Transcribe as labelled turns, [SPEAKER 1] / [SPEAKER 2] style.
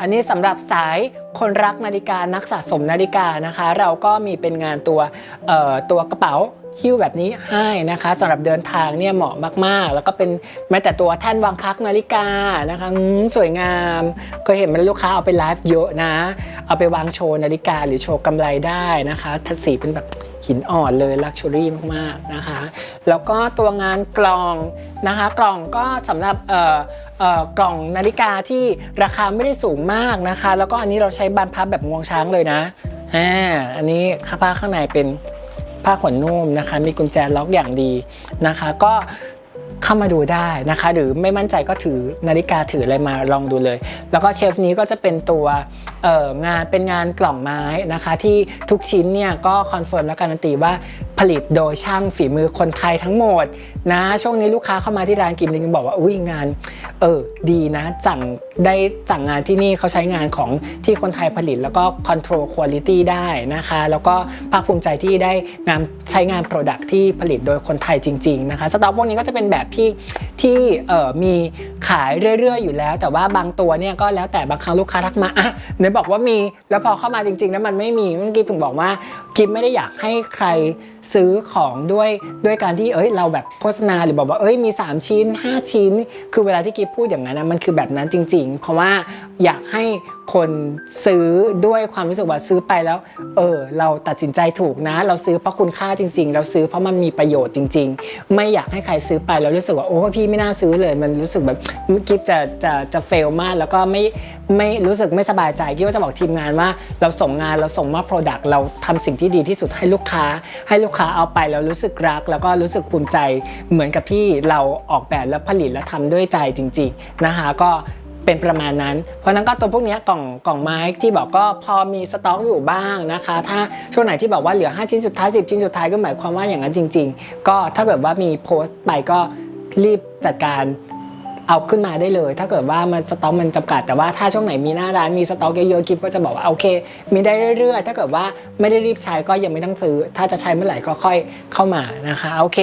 [SPEAKER 1] อันนี้สำหรับสายคนรักนาฬิกานักสะสมนาฬิกานะคะ เราก็มีเป็นงานตัวตัวกระเป๋าหิ้วแบบนี้ให้นะคะสำหรับเดินทางเนี่ยเหมาะมากๆ แล้วก็เป็นแม้แต่ตัวแท่นวางพักนาฬิกานะคะสวยงามเคยเห็นมันลูกค้าเอาไปไลฟ์เยอะนะ เอาไปวางโชว์นาฬิกาหรือโชว์กำไรได้นะคะทัดสีเป็นแบบ หินอ่อนเลยลักชัวรี่มากๆนะคะ แล้วก็ตัวงานกล่องนะคะ กล่องก็สำหรับเอ่อเอ่อกล่องนาฬิกาที่ราคาไม่ได้สูงมากนะคะ แล้วก็อันนี้เราใช้บานพับแบบงวงช้างเลยนะอ่าอันนี้ข้าผ้าข้างในเป็นผ้าขนนุ่มนะคะ มีกุญแจล็อกอย่างดีนะคะ ก็เข้ามาดูได้นะคะ หรือไม่มั่นใจก็ถือนาฬิกาถืออะไรมาลองดูเลย แล้วก็เชฟนี้ก็จะเป็นตัว งานเป็นงานกล่องไม้นะคะที่ทุกชิ้นเนี่ยก็คอนเฟิร์มและการันตีว่าผลิตโดยช่างฝีมือคนไทยทั้งหมดนะช่วงนี้ลูกค้าเข้ามาที่ร้านกิมลิงบอกว่าอุ้ยงานเออดีนะสั่งได้สั่งงานที่นี่เขาใช้งานของที่คนไทยผลิตแล้วก็คอนโทรลคุณ i t y ได้นะคะ แล้วก็ภาคภูมิใจที่ได้งานใช้งาน Product ที่ผลิตโดยคนไทยจริง ๆนะคะสต็อกพวกนี้ก็จะเป็นแบบที่ ที่เอ่อมีขายเรื่อย ๆ อยู่แล้ว แต่ว่าบางตัวเนี่ยก็แล้วแต่บางครั้งลูกค้าทักมาอะไหนบอกว่ามีแล้วพอเข้ามาจริงๆแล้วมันไม่มีเมื่อกี้ถึงบอกว่ากิฟไม่ได้อยากให้ใครซื้อของด้วยด้วยการที่เอ้ยเราแบบโฆษณาหรือบอกว่าเอ้ยมี 3 ชิ้น 5 ชิ้น คือเวลาที่กิฟพูดอย่างนั้นนะมันคือแบบนั้นจริง ๆ เพราะว่าอยากให้ คนซื้อด้วยความรู้สึกว่าซื้อไปแล้ว เออ เราตัดสินใจถูกนะ เราซื้อเพราะคุณค่าจริง ๆ เราซื้อเพราะมันมีประโยชน์จริง ๆ ไม่อยากให้ใครซื้อไปแล้วรู้สึกว่าโอ้พี่ไม่น่าซื้อเลยมันรู้สึกแบบกิฟจะจะจะเฟลมาก แล้วก็ไม่ไม่รู้สึกไม่สบายใจกิฟจะบอกทีมงานว่า เราส่งงานเราส่งมอบ Product เราทำสิ่งที่ดีที่สุดให้ลูกค้า ให้ลูกค้าเอาไปแล้วรู้สึกรัก แล้วก็รู้สึกภูมิใจเหมือนกับที่เราออกแบบและผลิตและทำด้วยใจจริง ๆนะคะก็ เป็นประมาณนั้น เพราะนั้นก็ตัวพวกนี้กล่องกล่องไม้ที่บอกก็พอมีสต็อกอยู่บ้างนะคะ ถ้าช่วงไหนที่บอกว่าเหลือ 5 ชิ้นสุดท้าย 10 ชิ้นสุดท้ายก็หมายความว่าอย่างนั้นจริง ๆ ก็ถ้าเกิดว่ามีโพสต์ไปก็รีบจัดการเอาขึ้นมาได้เลย ถ้าเกิดว่ามันสต็อกมันจำกัดแต่ว่าถ้าช่วงไหนมีหน้าร้านมีสต็อกเยอะๆกิฟก็จะบอกว่าโอเค มีได้เรื่อยๆ ถ้าเกิดว่าไม่ได้รีบใช้ก็ยังไม่ต้องซื้อ ถ้าจะใช้เมื่อไหร่ก็ค่อยเข้ามานะคะโอเค